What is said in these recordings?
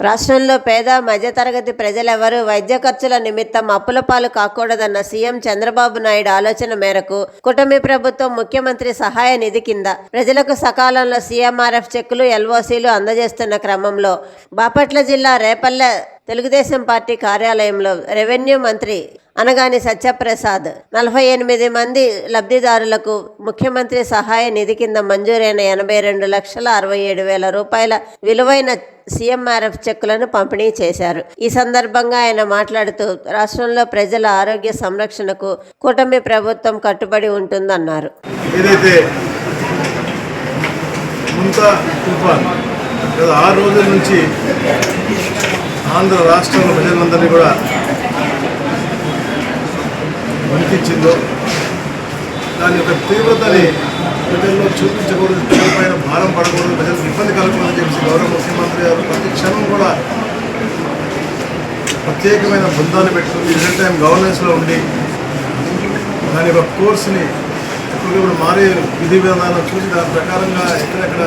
రాష్ట్రంలో పేద మధ్యతరగతి ప్రజలెవరూ వైద్య ఖర్చుల నిమిత్తం అప్పుల పాలు కాకూడదన్న సీఎం చంద్రబాబు నాయుడు ఆలోచన మేరకు కూటమి ప్రభుత్వం ముఖ్యమంత్రి సహాయ నిధి కింద ప్రజలకు సకాలంలో సీఎంఆర్ఎఫ్ చెక్కులు ఎల్ఓసీలు అందజేస్తున్న క్రమంలో బాపట్ల జిల్లా రేపల్లె తెలుగుదేశం పార్టీ కార్యాలయంలో రెవెన్యూ మంత్రి అనగాని సత్యప్రసాద్ నలభై ఎనిమిది మంది లబ్ధిదారులకు ముఖ్యమంత్రి సహాయ నిధి కింద మంజూరైన ఎనభై రెండు లక్షల అరవై ఏడు వేల రూపాయల విలువైన సీఎంఆర్ఎఫ్ చెక్కులను పంపిణీ చేశారు. ఈ సందర్భంగా ఆయన మాట్లాడుతూ రాష్ట్రంలో ప్రజల ఆరోగ్య సంరక్షణకు కూటమి ప్రభుత్వం కట్టుబడి ఉంటుందన్నారు. ఆరు రోజుల నుంచి ఆంధ్ర రాష్ట్రంలో ప్రజలందరినీ కూడా వణికించిందో దాని యొక్క తీవ్రతని ప్రజల్లో చూపించకూడదు ప్రజలపైన భారం పడకూడదు ప్రజలకు ఇబ్బంది కలగకూడదని చెప్పేసి గౌరవ ముఖ్యమంత్రి గారు ప్రతి క్షణం కూడా ప్రత్యేకమైన బృందాన్ని పెట్టుకుని రియల్ టైం గవర్నెన్స్లో ఉండి దాని యొక్క కోర్స్ని ఇప్పుడు మారే విధి విధానాలను చూసి దాని ప్రకారంగా ఎక్కడెక్కడ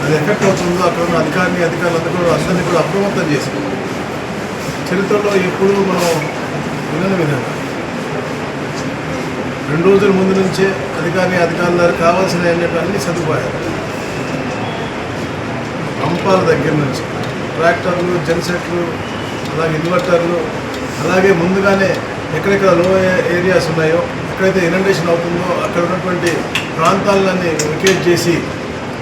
అది ఎఫెక్ట్ అవుతుందో అక్కడ ఉన్న అధికారిని అధికారులందరూ కూడా అందరినీ కూడా అప్రమత్తం చేసి చరిత్రలో ఎప్పుడూ మనం వినని విధంగా రెండు రోజుల ముందు నుంచే అధికారి అధికారులు కావాల్సిన అన్ని సదుపాయాలు. పంపాల దగ్గర నుంచి ట్రాక్టర్లు జెన్సెట్లు అలాగే ఇన్వర్టర్లు అలాగే ముందుగానే ఎక్కడెక్కడ లో ఏరియాస్ ఉన్నాయో ఎక్కడైతే ఇనండేషన్ అవుతుందో అక్కడ ఉన్నటువంటి ప్రాంతాలన్నీ వికేట్ చేసి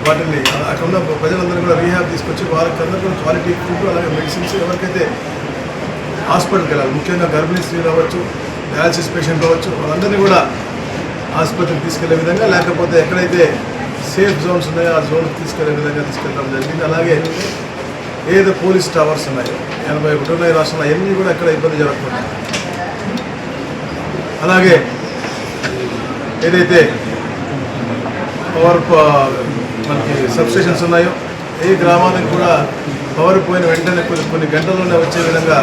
వాటిని అక్కడ ఉన్న ప్రజలందరూ కూడా రీహాబ్ తీసుకొచ్చి వారికి అందరూ కూడా క్వాలిటీ ఫుడ్ అలాగే మెడిసిన్స్ ఎవరికైతే హాస్పిటల్కి వెళ్ళాలి ముఖ్యంగా గర్భిణీ స్త్రీలు అవ్వచ్చు డయాలసిస్ పేషెంట్ కావచ్చు వాళ్ళందరినీ కూడా ఆసుపత్రికి తీసుకెళ్ళే విధంగా లేకపోతే ఎక్కడైతే సేఫ్ జోన్స్ ఉన్నాయో ఆ జోన్కి తీసుకెళ్ళే విధంగా తీసుకెళ్ళడం జరిగింది. అలాగే ఏదో పోలీస్ టవర్స్ ఉన్నాయో ఎనభై ఒకటి ఉన్నాయి రాష్ట్రంలో అవన్నీ కూడా ఎక్కడ ఇబ్బంది జరగకుండా. అలాగే ఏదైతే పవర్ మనకి సబ్స్టేషన్స్ ఉన్నాయో ఏ గ్రామానికి కూడా పవర్ పోయిన వెంటనే కొన్ని కొన్ని గంటల్లోనే వచ్చే విధంగా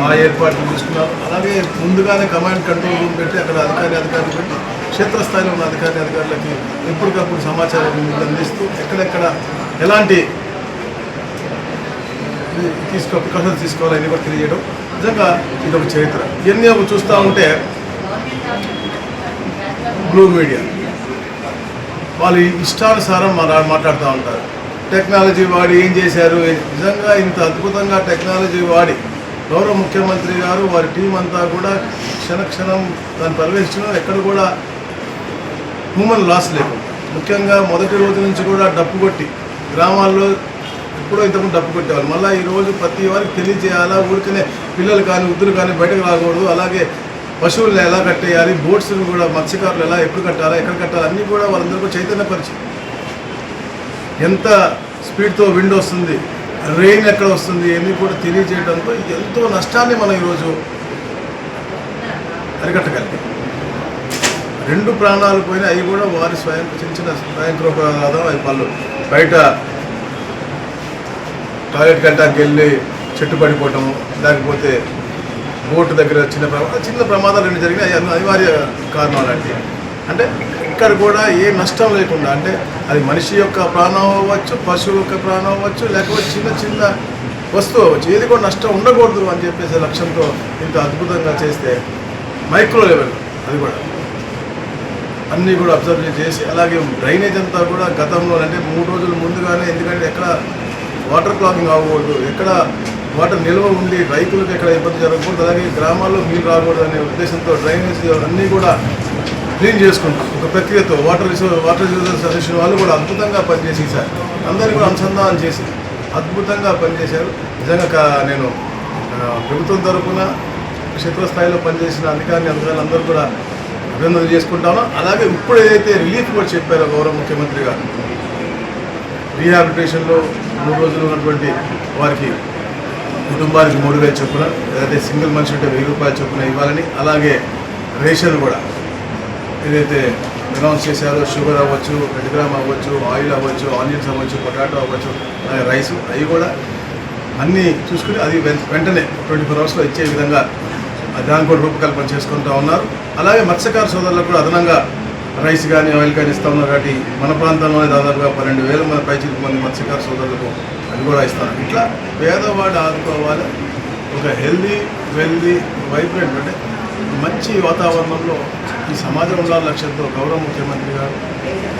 మా ఏర్పాట్లు చూసుకున్నాం అలాగే ముందుగానే కమాండ్ కంట్రోల్ రూమ్ పెట్టి అక్కడ అధికారి అధికారులు పెట్టి క్షేత్రస్థాయిలో ఉన్న అధికారి అధికారులకి ఎప్పటికప్పుడు సమాచారం అందిస్తూ ఎక్కడెక్కడ ఎలాంటి తీసుకో ప్రికాషన్స్ అని కూడా తెలియజేయడం. నిజంగా ఇది ఒక చరిత్ర. ఇవన్నీ ఒక చూస్తూ ఉంటే బ్లూ మీడియా వాళ్ళు ఇష్టానుసారం మాట్లాడుతూ ఉంటారు. టెక్నాలజీ వాడి ఏం చేశారు? నిజంగా ఇంత అద్భుతంగా టెక్నాలజీ వాడి గౌరవ ముఖ్యమంత్రి గారు వారి టీం అంతా కూడా క్షణక్షణం దాన్ని పర్యవేక్షణ ఎక్కడ కూడా హ్యూమన్ లాస్ లేకుండా ముఖ్యంగా మొదటి రోజు నుంచి కూడా డప్పు కొట్టి గ్రామాల్లో ఎప్పుడో ఇంతకుముందు డప్పు కొట్టేవాళ్ళు. మళ్ళీ ఈ రోజు ప్రతి వారికి తెలియజేయాలా? ఊరికనే పిల్లలు కానీ వృద్ధులు కానీ బయటకు రాకూడదు. అలాగే పశువులను ఎలా కట్టేయాలి? బోట్స్ని కూడా మత్స్యకారులు ఎలా ఎప్పుడు కట్టాలా? ఎక్కడ కట్టాలి? అన్నీ కూడా వాళ్ళందరికీ చైతన్యపరిచి ఎంత స్పీడ్తో విండ్ వస్తుంది రెయిన్ ఎక్కడ వస్తుంది ఇవన్నీ కూడా తెలియజేయడంతో ఎంతో నష్టాన్ని మనం ఈరోజు అరికట్టగలిగాం. రెండు ప్రాణాలు పోయినా అవి కూడా వారి స్వయం చిన్న చిన్న స్వయంకృపరాధం అవి వాళ్ళు బయట టాయిలెట్ గంటకి వెళ్ళి చెట్టు పడిపోవటము లేకపోతే బోటు దగ్గర చిన్న ప్రమాదం చిన్న ప్రమాదాలు రెండు జరిగినాయి. అవి అనివార్య కారణాలు అంటే అంటే ఇక్కడ కూడా ఏ నష్టం లేకుండా అంటే అది మనిషి యొక్క ప్రాణం అవ్వచ్చు పశువు యొక్క ప్రాణం అవ్వచ్చు లేకపోతే చిన్న చిన్న వస్తువు అవ్వచ్చు. ఏది కూడా నష్టం ఉండకూడదు అని చెప్పేసి లక్ష్యంతో ఇంత అద్భుతంగా చేస్తే మైక్రో లెవెల్ అది కూడా. అన్నీ కూడా అబ్జర్వ్ చేసి అలాగే డ్రైనేజ్ అంతా కూడా గతంలో అంటే మూడు రోజుల ముందుగానే ఎందుకంటే ఎక్కడ వాటర్ క్లాగింగ్ అవ్వకూడదు ఎక్కడ వాటర్ నిల్వ ఉండి రైతులకు ఎక్కడ ఇబ్బంది జరగకూడదు అలాగే గ్రామాల్లో నీళ్ళు రాకూడదు అనే ఉద్దేశంతో డ్రైనేజ్ అన్నీ కూడా క్లీన్ చేసుకుంటాం. ఒక ప్రక్రియతో water resource water resources suggestion వాళ్ళు కూడా అద్భుతంగా పనిచేసి సార్. అందరికీ కూడా అనుసంధానం చేసి అద్భుతంగా పనిచేశారు. నిజంగా నేను ప్రభుత్వం తరఫున క్షేత్రస్థాయిలో పనిచేసిన అధికారులు అధికారులు అందరూ కూడా అభినందనలు చేసుకుంటాను. అలాగే ఇప్పుడు ఏదైతే రిలీఫ్ కూడా చెప్పారో గౌరవ ముఖ్యమంత్రి గారు రీహాబిలిటేషన్లో మూడు రోజులు ఉన్నటువంటి వారికి కుటుంబానికి మూడు వేలు చొప్పున లేదంటే సింగిల్ మనిషి ఉంటే వెయ్యి రూపాయలు చొప్పున ఇవ్వాలని అలాగే రేషన్ కూడా ఏదైతే అనౌన్స్ చేశారో షుగర్ అవ్వచ్చు రెడ్ గ్రామ్ అవ్వచ్చు ఆయిల్ అవ్వచ్చు ఆనియన్స్ అవ్వచ్చు పొటాటో అవ్వచ్చు అలాగే రైస్ అవి కూడా అన్నీ చూసుకుని అది వెంటనే ట్వంటీ ఫోర్ అవర్స్లో ఇచ్చే విధంగా దానికి కూడా రూపకల్పన చేసుకుంటూ ఉన్నారు. అలాగే మత్స్యకార సోదరులకు కూడా అదనంగా రైస్ కానీ ఆయిల్ కానీ ఇస్తూ ఉన్నారు కాబట్టి మన ప్రాంతంలోనే దాదాపుగా పన్నెండు వేల మంది పైచిలకు మంది మత్స్యకార సోదరులకు అది కూడా ఇస్తాను ఇట్లా పేదవాడు ఆదుకోవాలి. ఒక హెల్దీ వెల్దీ వైబ్రెంట్ అంటే మంచి వాతావరణంలో ఈ సమాజం ఉండాలి లక్ష్యంతో గౌరవ ముఖ్యమంత్రి గారు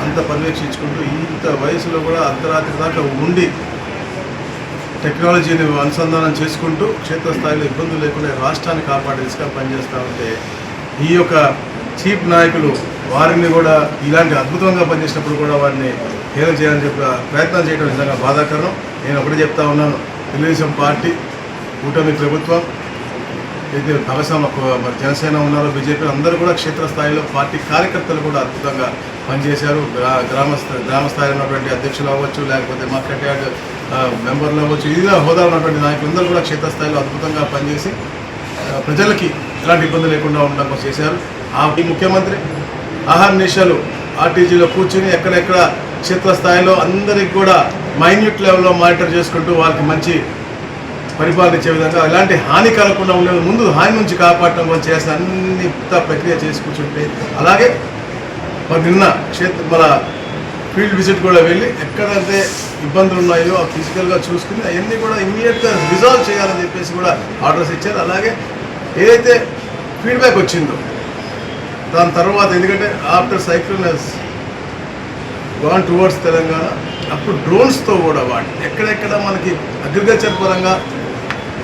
అంత పర్యవేక్షించుకుంటూ ఇంత వయసులో కూడా అర్ధరాత్రి దాకా ఉండి టెక్నాలజీని అనుసంధానం చేసుకుంటూ క్షేత్రస్థాయిలో ఇబ్బందులు లేకుండా రాష్ట్రాన్ని కాపాడే దిశగా పనిచేస్తూ ఉంటే ఈ యొక్క చీఫ్ నాయకులు వారిని కూడా ఇలాంటి అద్భుతంగా పనిచేసినప్పుడు కూడా వారిని హేళన చేయాలని చెప్పి ప్రయత్నం చేయడం నిజంగా బాధాకరం. నేను ఒకటి చెప్తా ఉన్నాను. తెలుగుదేశం పార్టీ కూటమి ప్రభుత్వం అయితే భగసం మరి జనసేన ఉన్నారు బీజేపీ అందరూ కూడా క్షేత్రస్థాయిలో పార్టీ కార్యకర్తలు కూడా అద్భుతంగా పనిచేశారు. గ్రా గ్రామ గ్రామస్థాయి ఉన్నటువంటి అధ్యక్షులు అవ్వచ్చు లేకపోతే మార్కెట్ యార్డ్ మెంబర్లు అవ్వచ్చు ఇదిగా హోదా ఉన్నటువంటి నాయకులందరూ కూడా క్షేత్రస్థాయిలో అద్భుతంగా పనిచేసి ప్రజలకి ఎలాంటి ఇబ్బంది లేకుండా ఉండడం కోసం చేశారు. ఆ ఈ ముఖ్యమంత్రి ఆహార నిషాలు ఆర్టీజీలో కూర్చుని ఎక్కడెక్కడ క్షేత్రస్థాయిలో అందరికి కూడా మైన్యూట్ లెవెల్లో మానిటర్ చేసుకుంటూ వాళ్ళకి మంచి పరిపాలన ఇచ్చే విధంగా ఎలాంటి హాని కలగకుండా ఉండే ముందు హాని నుంచి కాపాడటం వల్ల చేసిన అన్ని ప్రక్రియ చేసి కూర్చుంటే అలాగే మరి నిన్న క్షేత్ర మన ఫీల్డ్ విజిట్ కూడా వెళ్ళి ఎక్కడైతే ఇబ్బందులు ఉన్నాయో ఆ ఫిజికల్గా చూసుకుని అవన్నీ కూడా ఇమీడియట్గా రిజాల్వ్ చేయాలని చెప్పేసి కూడా ఆర్డర్స్ ఇచ్చారు. అలాగే ఏదైతే ఫీడ్బ్యాక్ వచ్చిందో దాని తర్వాత ఎందుకంటే after cyclone has gone towards Telangana అప్పుడు డ్రోన్స్తో కూడా వాడి ఎక్కడెక్కడ మనకి అగ్రికల్చర్ పరంగా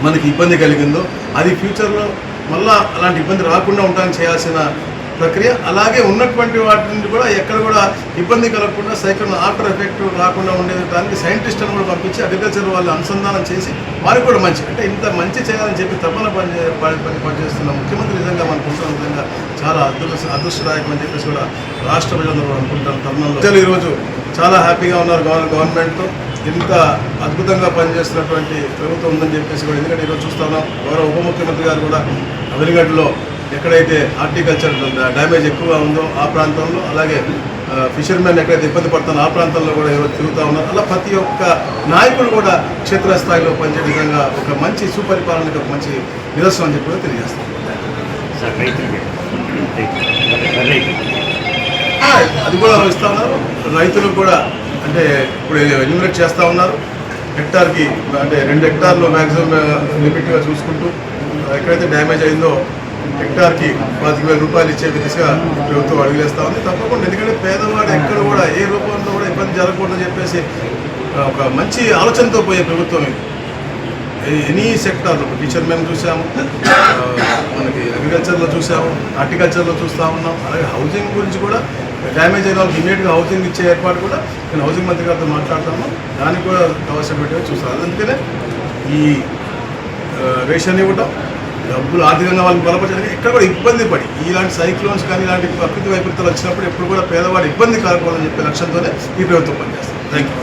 మనకి ఇబ్బంది కలిగిందో అది ఫ్యూచర్లో మళ్ళా అలాంటి ఇబ్బంది రాకుండా ఉండడానికి చేయాల్సిన ప్రక్రియ. అలాగే ఉన్నటువంటి వాటి నుండి కూడా ఎక్కడ కూడా ఇబ్బంది కలగకుండా సైకిల్ ఆఫ్టర్ ఎఫెక్ట్ రాకుండా ఉండేదానికి సైంటిస్టులను కూడా పంపించి అగ్రికల్చర్ వాళ్ళు అనుసంధానం చేసి వారికి కూడా మంచి అంటే ఇంత మంచి చేయాలని చెప్పి తప్పన పని చే- పని పనిచేస్తున్న ముఖ్యమంత్రి నిజంగా మనకు విధంగా చాలా అదృష్ట అదృష్టదాయకం అని చెప్పేసి కూడా రాష్ట్ర ప్రజలందరూ కూడా అనుకుంటారు తరుణంలో. ప్రజలు ఈరోజు చాలా హ్యాపీగా ఉన్నారు గవర్నమెంట్తో. ఇంత అద్భుతంగా పనిచేస్తున్నటువంటి ప్రభుత్వం ఉందని చెప్పేసి కూడా ఎందుకంటే ఈరోజు చూస్తా ఉన్నాం. గౌరవ ఉప ముఖ్యమంత్రి గారు కూడా వెలిగడ్డలో ఎక్కడైతే హార్టికల్చర్ డ్యామేజ్ ఎక్కువగా ఉందో ఆ ప్రాంతంలో అలాగే ఫిషర్మెన్ ఎక్కడైతే ఇబ్బంది పడుతుందో ఆ ప్రాంతంలో కూడా ఈరోజు తిరుగుతూ ఉన్నారు. అలా ప్రతి ఒక్క నాయకుడు కూడా క్షేత్రస్థాయిలో పనిచే విధంగా ఒక మంచి సుపరిపాలనకి ఒక మంచి నిదర్శనం అని చెప్పి కూడా తెలియజేస్తాం. అది కూడా ఇస్తా ఉన్నారు. రైతులకు కూడా అంటే ఇప్పుడు ఎన్యూమరేట్ చేస్తూ ఉన్నారు. హెక్టార్కి అంటే రెండు హెక్టార్లు మ్యాక్సిమం లిమిట్గా చూసుకుంటూ ఎక్కడైతే డ్యామేజ్ అయిందో హెక్టార్కి పాతిక వేల రూపాయలు ఇచ్చే దిశగా ప్రభుత్వం అడుగులేస్తూ ఉంది. తప్పకుండా ఎందుకంటే పేదవాడు ఎక్కడ కూడా ఏ రూపంలో కూడా ఇబ్బంది జరగకూడదని చెప్పేసి ఒక మంచి ఆలోచనతో పోయే ప్రభుత్వం ఇది. ఎనీ సెక్టార్లో టీచర్ మేము చూసాము మనకి అగ్రికల్చర్లో చూసాము హార్టికల్చర్లో చూస్తూ ఉన్నాం అలాగే హౌసింగ్ గురించి కూడా డ్యామేజ్ అయిన వాళ్ళకి ఇమీడియట్గా హౌసింగ్ ఇచ్చే ఏర్పాటు కూడా నేను హౌసింగ్ మంత్రి గారితో మాట్లాడతాము. దానికి కూడా అవసరం పెట్టే చూస్తాను అందుకనే ఈ రేషన్ ఇవ్వటం డబ్బులు ఆర్థికంగా వాళ్ళని బలపరచడానికి ఎక్కడ కూడా ఇబ్బంది పడి ఇలాంటి సైక్లోన్స్ కానీ ఇలాంటి ప్రకృతి వైపరీత్యాలు వచ్చినప్పుడు ఎప్పుడు కూడా పేదవాడు ఇబ్బంది కలగకూడదని చెప్పే లక్ష్యంతోనే ఈ ప్రభుత్వం పనిచేస్తుంది. Thank you